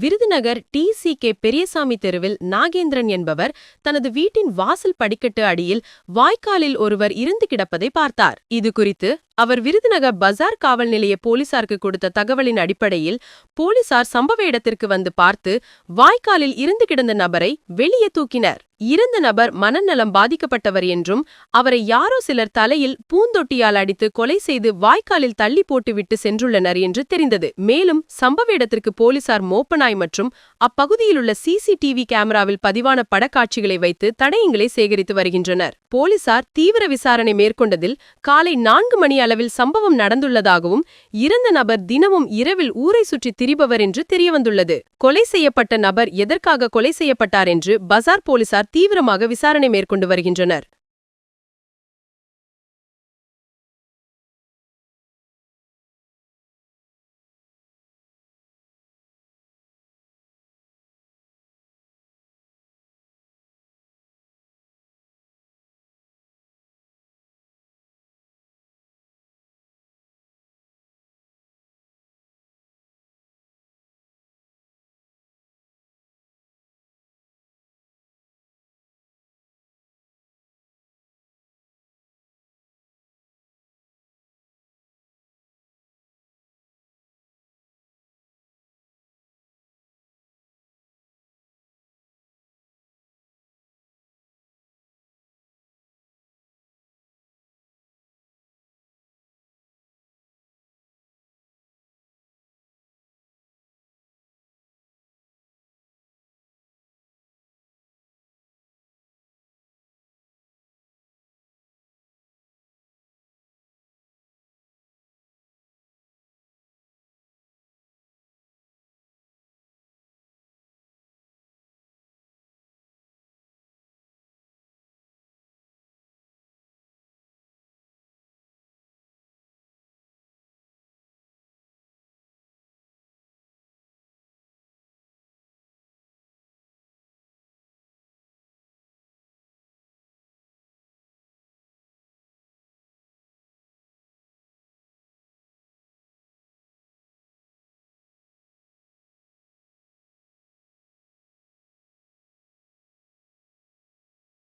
Virudhunagar T C K Periyasamy தெருவில் நாகேந்திரன் என்பவர் தனது வீட்டின் வாசல் படிக்கட்டு அடியில் வாய்க்காலில் ஒருவர் இருந்து கிடப்பதை பார்த்தார். இது குறித்து அவர் விருதுநகர் பஜார் காவல் நிலைய போலீசாருக்கு கொடுத்த தகவலின் அடிப்படையில் போலீசார் சம்பவ இடத்திற்கு வந்து பார்த்து வாய்க்காலில் இருந்து கிடந்த நபரை வெளியே தூக்கினர். இறந்த நபர் மனநலம் பாதிக்கப்பட்டவர் என்றும் அவரை யாரோ சிலர் தலையில் பூந்தொட்டியால் அடித்து கொலை செய்து வாய்க்காலில் தள்ளி போட்டுவிட்டு சென்றுள்ளனர் என்று தெரிந்தது. மேலும் சம்பவ இடத்திற்கு போலீசார் மோப்பனாய் மற்றும் அப்பகுதியிலுள்ள சிசிடிவி கேமராவில் பதிவான படக்காட்சிகளை வைத்து தடயங்களை சேகரித்து வருகின்றனர். போலீசார் தீவிர விசாரணை மேற்கொண்டதில் காலை நான்கு மணி அளவில் சம்பவம் நடந்துள்ளதாகவும் இறந்த நபர் தினமும் இரவில் ஊரை சுற்றி திரிபவர் என்று தெரியவந்துள்ளது. கொலை செய்யப்பட்ட நபர் எதற்காக கொலை செய்யப்பட்டார் என்று பசார் போலீசார் தீவிரமாக விசாரணை மேற்கொண்டு வருகின்றனர்.